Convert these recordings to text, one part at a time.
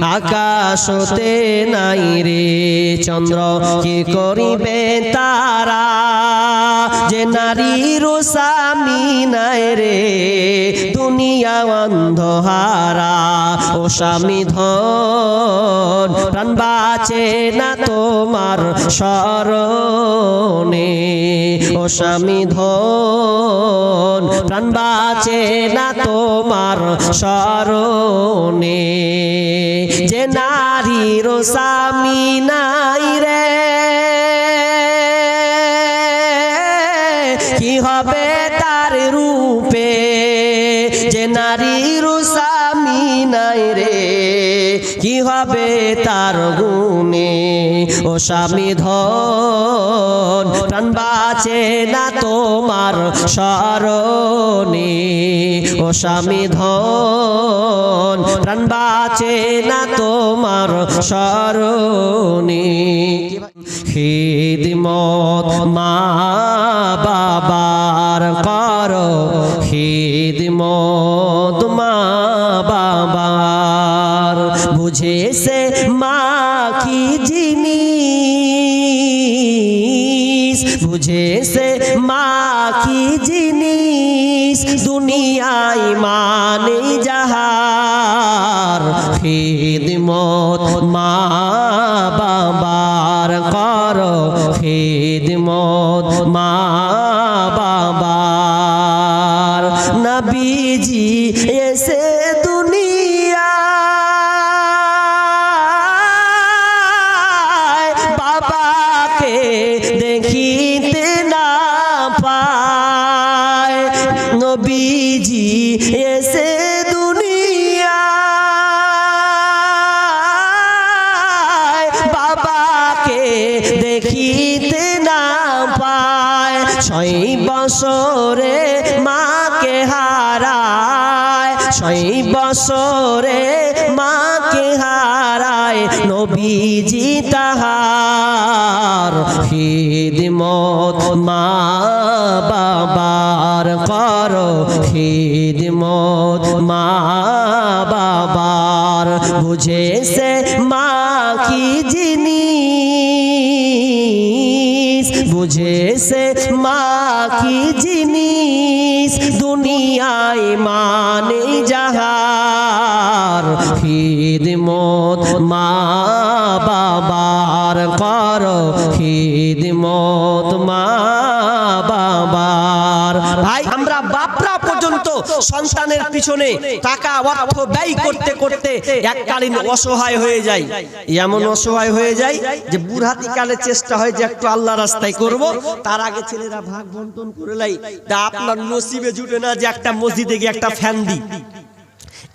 আকাশতে নাই রে চন্দ্র, কি করিবে তারা? যে নারীর স্বামী নাই রে, দুনিয়া অন্ধহারা। ও স্বামী ধন, প্রাণ বাঁচে না তোমার স্মরণে। ও স্বামী ধন, প্রাণ বাঁচে না তোমার স্মরণে। যে নারীর স্বামী নাই রে, কি হবে তার রূপে? যে নারীর স্বামী নাই রে, কি হবে তার গুণে ও স্বামী ধন, প্রাণ বাঁচে না তোমার স্মরণে। ও স্বামী ধন, প্রাণ বাঁচে না তোমার স্মরণে। খিদমত মা বাবার করো, খিদমত জিনিস বুঝে সে মা কি জিনিস দুনিয়ায় মানে যাহার। খেদমত মা বাবার কর, খেদমত মা বাবার। নবীজি বছরে মাকে হারায় নবীজি তাহার। খিদমত মা বাবার কর খিদমত মা বাবার বুঝে সে যাহার খিদমত মা বাবার করো খিদমত মা বাবার। ভাই, আমরা বাপরা পর্যন্ত সন্তানের পিছনে টাকা অর্থ ব্যয় করতে করতে এককালীন অসহায় হয়ে যায় এমন অসহায় হয়ে যায় যে বুড়হাতি কালে চেষ্টা হয় যে একটু আল্লাহ রাস্তায় করব। তার আগে ছেলেরা ভাগ বন্টন করে লাই। তা আপনার নসিবে জুটে না যে একটা মসজিদে গিয়ে একটা ফ্যান দিই।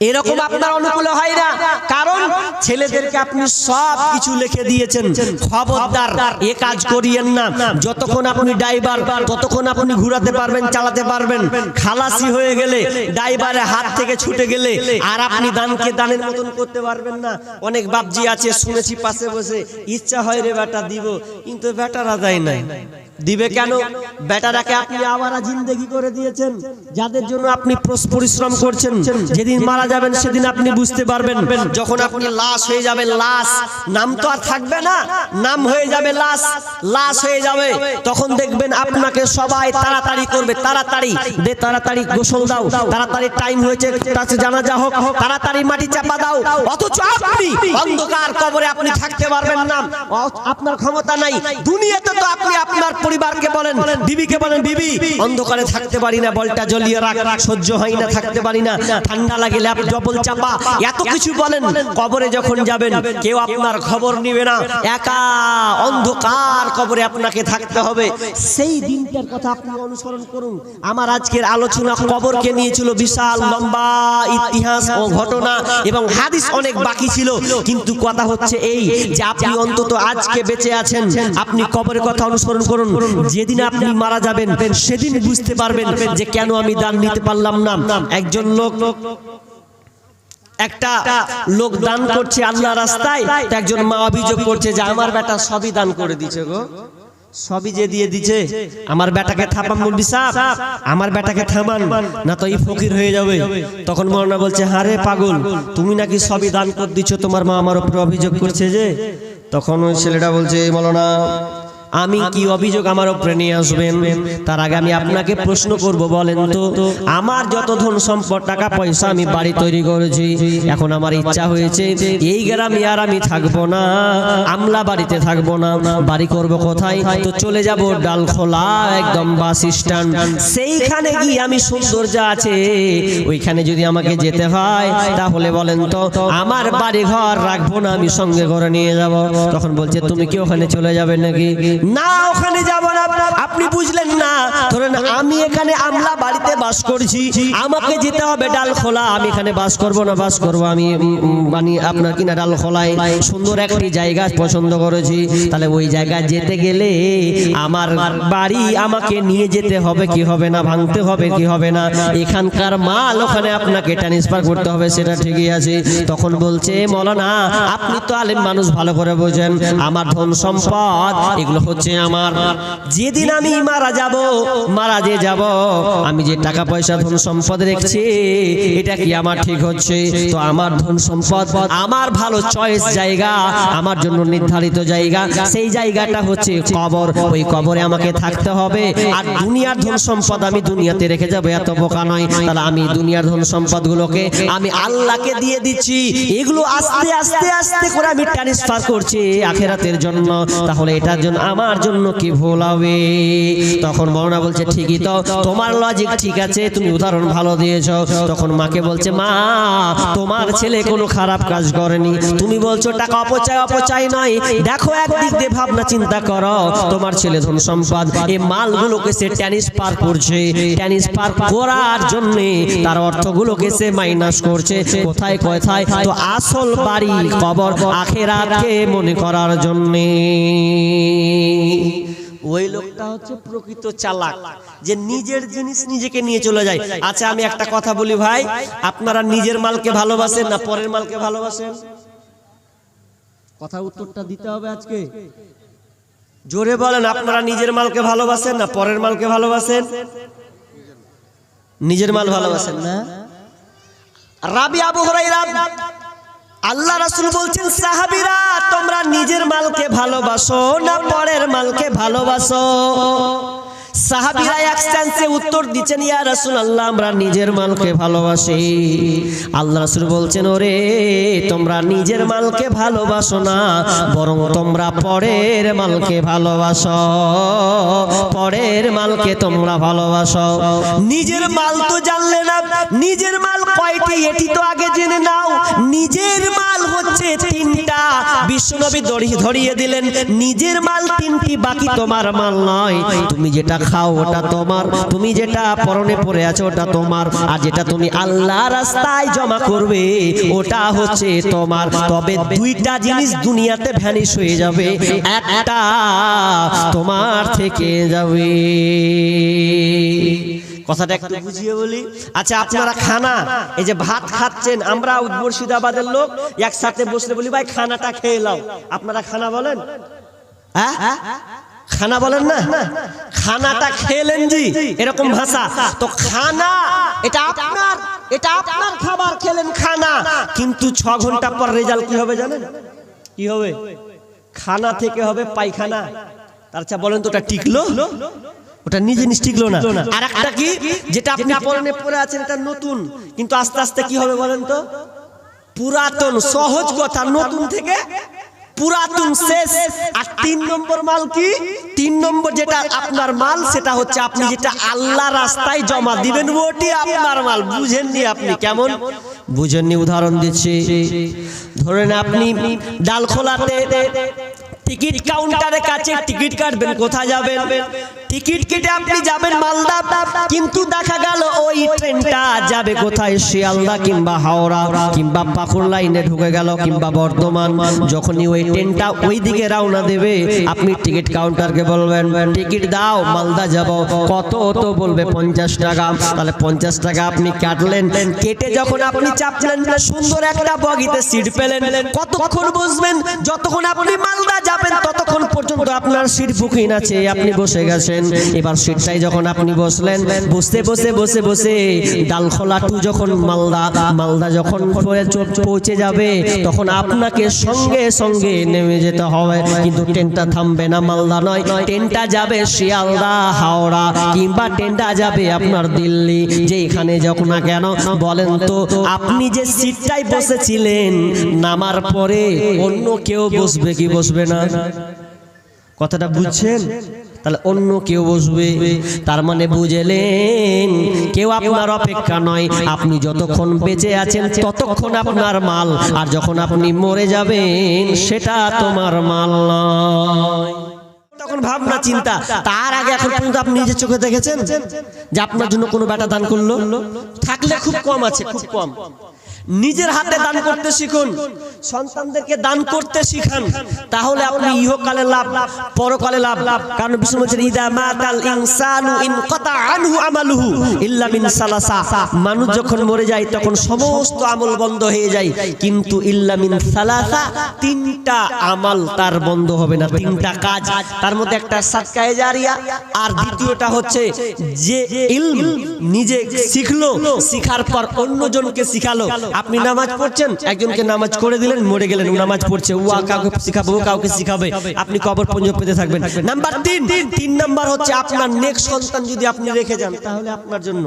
এরকম আপনার অনুকূলে হয় না। কারণ ছেলেদেরকে আপনি সব কিছু লিখে দিয়েছেন। খবরদার। এ কাজ করিয়েন না। যতক্ষণ আপনি ড্রাইভার ততক্ষণ আপনি ঘুরাতে পারবেন চালাতে পারবেন। খালাসি হয়ে গেলে ড্রাইভারের হাত থেকে ছুটে গেলে আর আপনি দানকে দানের মতন করতে পারবেন না। অনেক বাপজি আছে শুনেছি পাশে বসে ইচ্ছা হয় রে বেটা দিব। কিন্তু বেটারা দেয় নাই। দিবে কেন? বেটারাকে আপনি আবার জিন্দেগি করে দিয়েছেন, যাদের জন্য আপনি পরিশ্রম করছেন। যেদিন মারা যাবেন, সেদিন আপনি বুঝতে পারবেন, যখন আপনি লাশ হয়ে যাবেন লাশ। নাম তো আর থাকবে না, নাম হয়ে যাবে, লাশ। লাশ হয়ে যাবে। তখন দেখবেন আপনাকে সবাই তাড়াতাড়ি করবে, তাড়াতাড়ি। দে, তাড়াতাড়ি গোসল দাও, তাড়াতাড়ি টাইম হয়েছে কাছে জানাজা হোক, তাড়াতাড়ি মাটি চাপা দাও। অথচ আপনি অন্ধকার কবরে আপনি থাকতে পারবেন না। আপনার ক্ষমতা নাই। দুনিয়াতে তো আপনি আপনার পরিবারকে বলেন বিবিকে বলেন বিবি? অন্ধকারে থাকতে পারি না, বলটা জ্বলিয়ে রাখ রাখ, সহ্য হয় না, থাকতে পারি না। ঠান্ডা লাগে, ল্যাপ ডবল চাপা, এত কিছু বলেন। কবরে যখন যাবেন, কেউ আপনার খবর নিবে না। একা অন্ধকার কবরে আপনাকে থাকতে হবে। সেই দিনটার কথা আপনি অনুসরণ করুন। আমার আজকের আলোচনা কবরকে নিয়েছিল বিশাল লম্বা ইতিহাস ও ঘটনা এবং হাদিস অনেক বাকি ছিল। কিন্তু কথা হচ্ছে এই যে আপনি অন্তত আজকে বেঁচে আছেন। আপনি কবরের কথা অনুসরণ করুন। যেদিন আপনি মারা যাবেন সেদিন বুঝতে পারবেন যে কেন আমি দান নিতে পারলাম না। একজন লোক, একটা লোক দান করছে আল্লাহ রাস্তায় একজন মা অভিযোগ করছে যে আমার বেটা সবই দান করে দিছে গো। সবই যে দিয়ে দিছে আমার বেটাকে বলবি সাপ আমার বেটাকে থামান, না তো এই ফকির হয়ে যাবে। তখন মৌলানা বলছে, হারে পাগল, তুমি নাকি সবই দান করে দিচ্ছ তোমার মা আমার উপরে অভিযোগ করছে যে। তখন ওই ছেলেটা বলছে মৌলানা আমি কি অভিযোগ আমার উপরে নিয়ে আসবেন? তার আগে আমি আপনাকে প্রশ্ন করব, বলেন তো, আমার যত ধন সম্পদ, টাকা পয়সা আমি বাড়ি তৈরি করেছি, এখন আমার ইচ্ছা হয়েছে এই গ্রামে আর আমি থাকব না, আমলা বাড়িতে থাকব না, বাড়ি করব কোথায়? তো চলে যাব ডালখোলা, একদম বাস স্ট্যান্ড। সেইখানে গিয়ে আমি সুন্দর যা আছে, ওইখানে যদি আমাকে যেতে হয়, তাহলে বলেন তো, আমার বাড়ি ঘর রাখব না, আমি সঙ্গে করে নিয়ে যাব। তখন বলছে, তুমি কি ওখানে চলে যাবে নাকি? না, ওখানে যাব না। আপনি বুঝলেন না। ধরেন, আমি এখানে আমলা বাড়িতে বাস করছি। আমাকে যেতে হবে ডাল খোলা। আমি এখানে বাস করব না, বাস করব। আমি মানে আপনার কিনা ডাল খোলায় সুন্দর একটি জায়গা পছন্দ করেছি। তাহলে ওই জায়গায় যেতে গেলে আমার বাড়ি আমাকে নিয়ে যেতে হবে। কি হবে না? ভাঙতে হবে, কি হবে না? এখানকার মাল ওখানে আপনাকে ট্রান্সফার করতে হবে, সেটা ঠিকই আছে। তখন বলছে, মৌলানা, আপনি তো আলেম মানুষ, ভালো করে বোঝেন। আমার ধন সম্পদ, এগুলো হচ্ছে আমার। যেদিন আমি মারা যাব, মারা যে যাব, আমি যে টাকা পয়সা, ধন সম্পদ রেখেছি, এটা কি আমার ঠিক হচ্ছে? তো আমার ধন সম্পদ, আমার ভালো চয়েস জায়গা, আমার জন্য নির্ধারিত জায়গা, সেই জায়গাটা হচ্ছে কবর। ওই কবরে আমাকে থাকতে হবে। আর দুনিয়ার ধন সম্পদ আমি দুনিয়াতে রেখে যাব, এত বোকা নয়। তাহলে আমি দুনিয়ার ধন সম্পদ গুলোকে আমি আল্লাহকে দিয়ে দিচ্ছি। এগুলো আস্তে আস্তে আস্তে করে আমি ট্রান্সফার করছি আখেরাতের জন্য। তাহলে এটার জন্য আমার জন্য কি ভুল হবে? তখন মৌনা বলছে, ঠিকই তো, তোমার লজিক ঠিক আছে, তুমি উদাহরণ ভালো দিয়েছ। তখন মাকে বলছে, মা, তোমার ছেলে কোনো খারাপ কাজ করেনি। তুমি বলছো, টাকা অপচয় অপচয় নয়। দেখো একদিক দিয়ে ভাবনা চিন্তা করো। তোমার ছেলে ধন সম্পদ এই মালগুলোকে সে ট্রান্সফার করছে। ট্রান্সফার করার জন্য তার অর্থগুলোকে সে মাইনাস করছে। কোথায় কোথায়? তো আসল বাড়ি কবর আখেরাতকে মনে করার জন্য। ওই লোকটা হচ্ছে প্রকৃত চালাক, যে নিজের জিনিস নিজেকে নিয়ে চলে যায়। আচ্ছা আমি একটা কথা বলি ভাই, আপনারা নিজের মালকে ভালোবাসেন না পরের মালকে ভালোবাসেন? কথা উত্তরটা দিতে হবে আজকে। জোরে বলেন, আপনারা নিজের মালকে ভালোবাসেন না পরের মালকে ভালোবাসেন? নিজের মাল ভালোবাসেন না? রাবি আবু হুরাইরা আল্লাহ রাসুল বলছেন সাহাবিরা তোমরা নিজের মালকে ভালোবাসো না পরের মালকে ভালোবাসো? সাহাবীরা এক চান্সে উত্তর দিচ্ছেন ইয়া রাসূলুল্লাহ আমরা নিজের মালকে ভালোবাসি। আল্লাহ রাসূল বলছেন ওরে তোমরা নিজের মালকে ভালোবাসো না বরং তোমরা পরের মালকে ভালোবাসো। পরের মালকে তোমরা ভালোবাসো। নিজের মাল তো জানলে না নিজের মাল কয়টি এটি তো আগে জেনে নাও। নিজের মাল হচ্ছে তিনটা। বিশ্বনবী দড়ি- ধরিয়ে দিলেন নিজের মাল তিনটি বাকি তোমার মাল নয়। তুমি যেটা খাও ওটা তোমার। তুমি যেটা পরনে পরে আছো ওটা তোমার। আর যেটা তুমি আল্লাহ রাস্তায় জমা করবে ওটা হচ্ছে তোমার। তবে দুইটা জিনিস দুনিয়াতে ভ্যানিশ হয়ে যাবে। একটা তোমার থেকে যাবে। কথাটা একটু বুঝিয়ে বলি। আচ্ছা আপনারা খানা এই যে ভাত খাচ্ছেন আমরা মুর্শিদাবাদের লোক একসাথে বসলে বলি ভাই খানাটা খেয়ে নাও। আপনারা খানা বলেন? হ্যাঁ? খানা বলেন না? খানাটা খেলেন জি এরকম ভাষা। তো খানা এটা আপনার এটা আপনার খাবার খেলেন খানা। কিন্তু ছ ঘণ্টা পর রেজাল্ট কি হবে জানেন? কি হবে? খানা থেকে হবে পায়খানা। তার আচ্ছা বলেন তো ওটা টিকলো? ওটা নিজে জিনিস টিকলো না। আর একটা কি? যেটা আপনি পরনে পরে আছেন এটা নতুন। কিন্তু আস্তে আস্তে কি হবে বলেন তো? পুরাতন সহজ কথা নতুন থেকে পুরাতন শেষ। আর তিন নম্বর মাল কি? তিন নম্বর যেটা আপনার মাল, সেটা হচ্ছে আপনি যেটা আল্লাহ রাস্তায় জমা দিবেন, ওটি আপনার মাল। বুঝেননি আপনি কেমন? বুঝেননি, উদাহরণ দিচ্ছি। ধরেন আপনি ডাল খোলাতে টিকিট কাউন্টারের কাছে টিকিট কাটবেন, কোথায় যাবেন? টিকিট কেটে আপনি যাবেন মালদা, কিন্তু দেখা গেল ওই ট্রেনটা যাবে কোথায়? শিয়ালদা কিংবা হাওড়া, কিংবা পাকুর লাইনে ঢুকে গেল, কিংবা বর্ধমান। যখনই ওই ট্রেনটা ওই দিকে রওনা দেবে, আপনি টিকিট কাউন্টারকে বলবেন, টিকিট দাও, মালদা যাব। কত তো বলবে, পঞ্চাশ টাকা। তাহলে পঞ্চাশ টাকা আপনি কাটলেন। কেটে যখন আপনি চাপলেন, সুন্দর একটা বগিতে সিট পেলেন। কতক্ষণ বসবেন? যতক্ষণ আপনি মালদা যাবেন, ততক্ষণ পর্যন্ত আপনার সিট বুকিং আছে। আপনি বসে গেছেন। এবার সিটটাই যখন আপনি বসলেন, বসতে বসে বসে বসে ডালখোলা টু যখন মালদা মালদা যখন পৌঁছে যাবে, তখন আপনাকে সঙ্গে সঙ্গে নেমে যেতে হবে। কিন্তু ট্রেনটা থামবে না, মালদা নয়। ট্রেনটা যাবে শিয়ালদা, হাওড়া, কিংবা ট্রেনটা যাবে আপনার দিল্লি। যেখানে যখন না কেন, বলেন তো, আপনি যে সিটটাই বসেছিলেন, নামার পরে অন্য কেউ বসবে কি বসবে না? কথাটা বুঝছেন? তাহলে অন্য কেউ বসবে। তার মানে বুঝলেন, কেউ আপনার অপেক্ষা নয়। আপনি যতক্ষণ বেঁচে আছেন, ততক্ষণ আপনার মাল। আর যখন আপনি মরে যাবেন, সেটা তোমার মাল নয়। তখন ভাবনা, চিন্তা, তার আগে নিজের চোখে দেখেছেন? যে আপনার জন্য কোনো বেটা দান করল? থাকলে খুব কম আছে, খুব কম। নিজের হাতে দান করতে শিখুন। সন্তানদেরকে দান করতে শিখান। তাহলে আপনি ইহকালে লাভ পরকালে লাভ। কারণ বিষ্ণু বলছেন ইদা মাতাল ইনসানু ইন কাতা আনহু আমালুহু ইল্লা মিন সালাসা। মানুষ যখন মরে যায় তখন সমস্ত আমল বন্ধ হয়ে যায়। কিন্তু ইল্লা মিন সালাসা তিনটা আমল তার বন্ধ হবে না। তিনটা কাজ তার মধ্যে একটা সাদকায়ে জারিয়া আর দ্বিতীয়টা হচ্ছে যে ইলম নিজে শিখলো। শিখার পর অন্যজনকে শিখালো। আপনি নামাজ পড়ছেন, একজনকে নামাজ করে দিলেন, মরে গেলেন নামাজ পড়ছে। ও কাউকে শিখাবে, ও কাউকে শিখাবে। আপনি কবর পঞ্জ পেতে থাকবেন। নাম্বার তিন তিন নাম্বার হচ্ছে আপনার নেক্সট সন্তান যদি আপনি রেখে যান, তাহলে আপনার জন্য।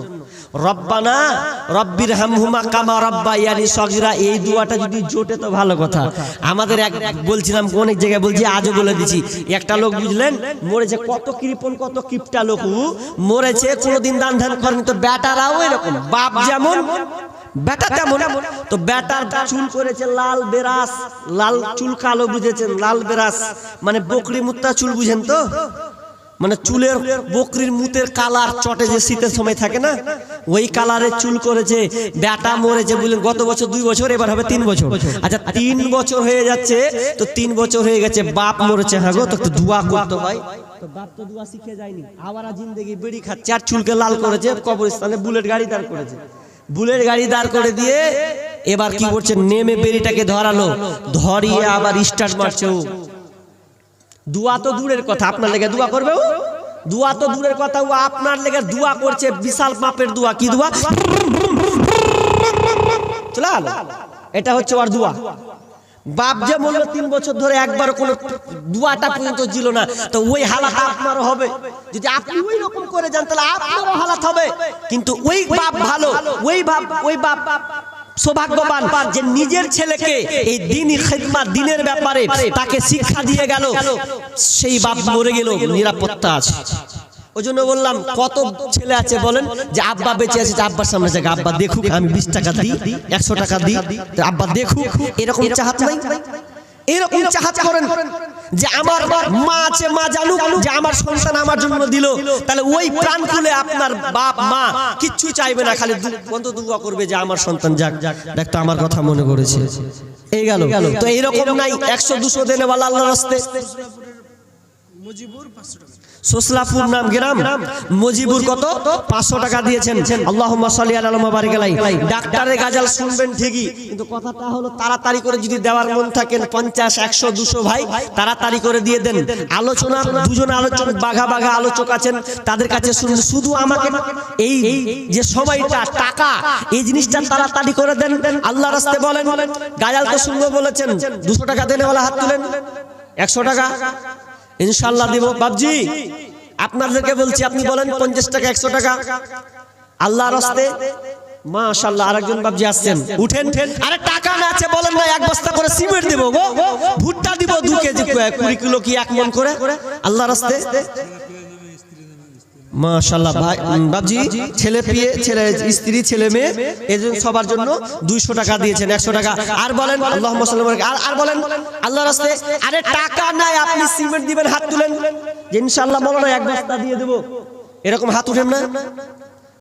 রব্বানা, রব্বির হামহুমা কামা রব্বা ইয়ানি সগিরা, এই দুয়াটা যদি জোটে তো ভালো কথা। আমাদের এক, বলছিলাম, অনেক জায়গায় বলছি, আজও বলে দিছি। একটা লোক বুঝলেন, মরেছে কত কৃপন কত কিপটা লোক মরেছে, কোনোদিন দান ধ্যান করেনি, তো বেটারাও এরকম, বাপ যেমন বেটা তেমন তো বেটার চুল করেছে লাল বেরাস লাল চুল কালো বুঝেছেন লাল বেরাস। মানে বকরি মুত্তা চুল বুঝেন তো? মানে চুলের বকরির মুতের কালার চটে যে শীতের সময় থাকে না? ওই কালারের চুল করেছে বেটা মরেছে বুঝলেন গত বছর দুই বছর এবার হবে তিন বছর। আচ্ছা তিন বছর হয়ে যাচ্ছে তো তিন বছর হয়ে গেছে বাপ মরেছে হ্যাঁ গো তো একটু দোয়া করতে হয় তো বাপ তো দোয়া শিখে যায়নি আবার জিন্দগি বেড়ি খাচ্ছে আর চুলকে লাল করেছে কবরস্থানে বুলেট গাড়ি দাঁড় করেছে। বুলেট গাড়ি দাঁড় করে দিয়ে এবার কি করছে? নেমে বেরিটাকে ধরালো। ধরিয়ে আবার স্টার্ট মারছে ও। দুয়া তো দূরের কথা আপনার লেগে দুয়া করবে ও? দুয়া তো দূরের কথা ও আপনার লেগে দুয়া করছে বিশাল মাপের দুয়া। কি দুয়া? চলে এটা হচ্ছে ওর দোয়া। বাপ যে মরলো তিন বছর ধরে একবার কোনো দুয়াটা পর্যন্ত ছিল না, তো ওই হালাত আপনারও হবে। যদি আপনি ওই রকম করে যান, তাহলে আপনারও হালাত হবে। কিন্তু ওই বাপ ভালো, ওই বাপ ওই বাপ সৌভাগ্যবান যে নিজের ছেলেকে এই দিনই দিনের ব্যাপারে তাকে শিক্ষা দিয়ে গেল। সেই বাপ মরে গেল, নিরাপত্তা আছে। ওই জন্য বললাম, কত ছেলে আছে বলেন, যে আব্বা বেঁচে আছে আব্বার সামনে জায়গা, আব্বা দেখুক, আমি বিশ টাকা দিই, একশো টাকা দিই আব্বা দেখুক, এরকম চাহাত এরকম চাহাত করেন যে আমার মা আছে, মা জানুক, যে আমার সন্তান আমার জন্য দিল, তাহলে ওই প্রাণ খুলে আপনার বাপ, মা কিচ্ছু চাইবে না, খালি বন্ধ করবে যে আমার সন্তান যাক। দেখ আমার কথা মনে করেছে। এই গেল। তো এইরকম নাই, একশো, দুশো দেনে বলা আল্লাহ রাস্তে। সোসলাপুর নাম গ্রাম। মজিবুর কত? পাঁচশো টাকা দিয়েছেন। আল্লাহ সাল্লি আলা মুবারিক আলাই ডাক্তারের গাজাল শুনবেন ঠিকই, কিন্তু কথাটা হলো তাড়াতাড়ি করে যদি দেওয়ার থাকেন পঞ্চাশ, একশো, দুশো ভাই, তাড়াতাড়ি করে দিয়ে দেন। আলোচনা, দুজন আলোচক, বাঘা বাঘা আলোচক আছেন, তাদের কাছে শুনুন শুধু আমাকে এই যে সময়টা, টাকা, এই জিনিসটা তাড়াতাড়ি করে দেন। আল্লাহ রাস্তে বলেন, গাজাল তো শুনব বলেছেন, দুশো টাকা দেনে বলা হাত তুলেন। একশো টাকা ইনশাল্লাহ দিব। বাবজি আপনাদেরকে বলছি আপনি বলেন পঞ্চাশ টাকা একশো টাকা। আল্লাহ রাস্তে। মাশাল্লাহ আরেকজন বাবজি আসছেন। উঠেন। আরে টাকা না আছে বলেন না এক বস্তা করে সিমেন্ট দেবো গো। ভুট্টা দিব দু কেজি কুড়ি কিলো কি এক মন করে? আল্লাহ রাস্তে। মাশাল্লাহ ভাই বাবজি ছেলে পিয়ে ছেলে স্ত্রী ছেলে মেয়ে এজন সবার জন্য দুইশো টাকা দিয়েছেন একশো টাকা। আর বলেন আল্লাহ আর আর বলেন আল্লাহ রাস্তে আরে টাকা নাই আপনি সিমেন্ট দিবেন হাত তুলেন। ইনশাল্লাহ বলো না এক বস্তা দিয়ে দেবো। এরকম হাত উঠেন না?